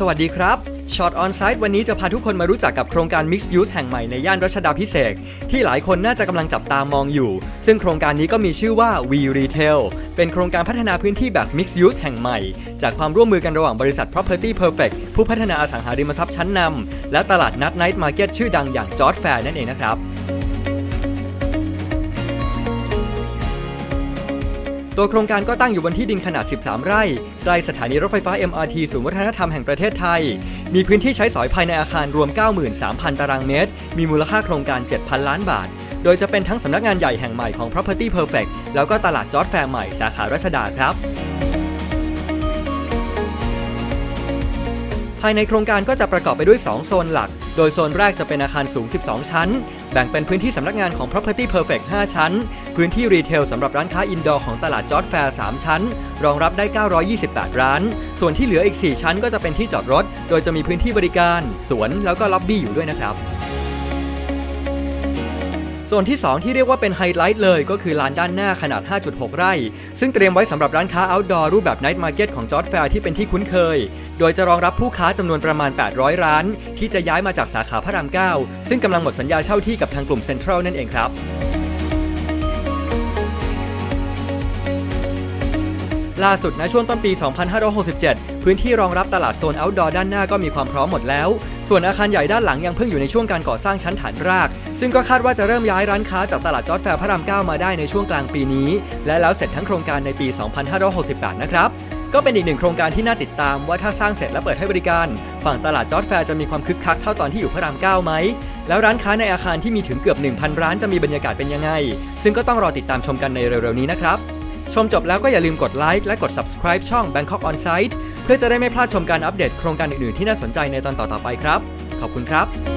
สวัสดีครับช็อตออนไซต์วันนี้จะพาทุกคนมารู้จักกับโครงการ Mixed Use แห่งใหม่ในย่านรัชดาพิเศษกที่หลายคนน่าจะกำลังจับตามองอยู่ ซึ่งโครงการนี้ก็มีชื่อว่า We Retail เป็นโครงการพัฒนาพื้นที่แบบ Mixed Use แห่งใหม่ จากความร่วมมือกันระหว่างบริษัท Property Perfect ผู้พัฒนาอสังหาริมทรัพย์ชั้นนำและตลาดนัด Night Market ชื่อดังอย่าง George Fair นั่นเองนะครับ ตัวโครงการก็ตั้งอยู่บนที่ดินขนาด 13 ไร่ ใกล้สถานีรถไฟฟ้า MRT ศูนย์วัฒนธรรมแห่งประเทศไทย มีพื้นที่ใช้สอยภายในอาคารรวม 93,000 ตารางเมตร มีมูลค่าโครงการ 7,000 ล้านบาท โดยจะเป็นทั้งสำนักงานใหญ่แห่งใหม่ของ Property Perfect แล้วก็ตลาดจอร์ดแฟร์ใหม่สาขารัชดาครับายในโครงการก็จะประกอบไปด้วย 2 โซนหลัก โดยโซนแรกจะเป็นอาคารสูง 12 ชั้น แบ่งเป็นพื้นที่สำนักงานของ Property Perfect 5 ชั้น พื้นที่รีเทลสำหรับร้านค้าอินดอร์ของตลาดจอร์ดแฟร์ 3 ชั้น รองรับได้ 928 ร้าน ส่วนที่เหลืออีก 4 ชั้นก็จะเป็นที่จอดรถ โดยจะมีพื้นที่บริการ สวน แล้วก็ล็อบบี้อยู่ด้วยนะครับ ส่วนที่ 2 ที่เรียกว่าเป็นไฮไลท์เลยก็คือลานด้านหน้าขนาด 5.6 ไร่ ซึ่งเตรียมไว้สำหรับร้านค้า outdoor รูปแบบ night market ของจอร์ดแฟร์ที่เป็นที่คุ้นเคย โดยจะรองรับผู้ค้าจำนวนประมาณ 800 ร้าน ที่จะย้ายมาจากสาขาพระราม 9 ซึ่งกำลังหมดสัญญาเช่าที่กับทางกลุ่มเซ็นทรัลนั่นเองครับล่าสุดณช่วงต้นปี 2567 พื้นที่รองรับตลาดโซนอ outdoor ด้านหน้าก็มีความพร้อมหมดแล้ว ส่วนอาคารใหญ่ด้านหลังยังเพิ่งอยู่ในช่วงการก่อสร้างชั้นฐานราก ซึ่งก็คาดว่าจะเริ่มย้ายร้านค้าจากตลาดจอร์ดแฟร์พระราม 9 มาได้ในช่วงกลางปีนี้ และแล้วเสร็จทั้งโครงการในปี 2568 นะครับก็เป็นอีกหนึ่งโครงการที่น่าติดตามว่าถ้าสร้างเสร็จและเปิดให้บริการ ฝั่งตลาดจอร์ดแฟร์จะมีความคึกคักเท่าตอนที่อยู่พระราม9ไหม แล้วร้านค้าในอาคารที่มีถึงเกือบ 1,000 ร้านจะมีบรรยากาศเป็นยังไง ซึ่งก็ต้องรอติดตามชมกันในเร็วๆนี้นะครับ ชมจบแล้วก็อย่าลืมกดไลค์และกด subscribe ช่อง Bangkok On Site เพื่อจะได้ไม่พลาดชมการอัปเดตโครงการอื่นๆที่น่าสนใจในตอนต่อๆไปครับ ขอบคุณครับ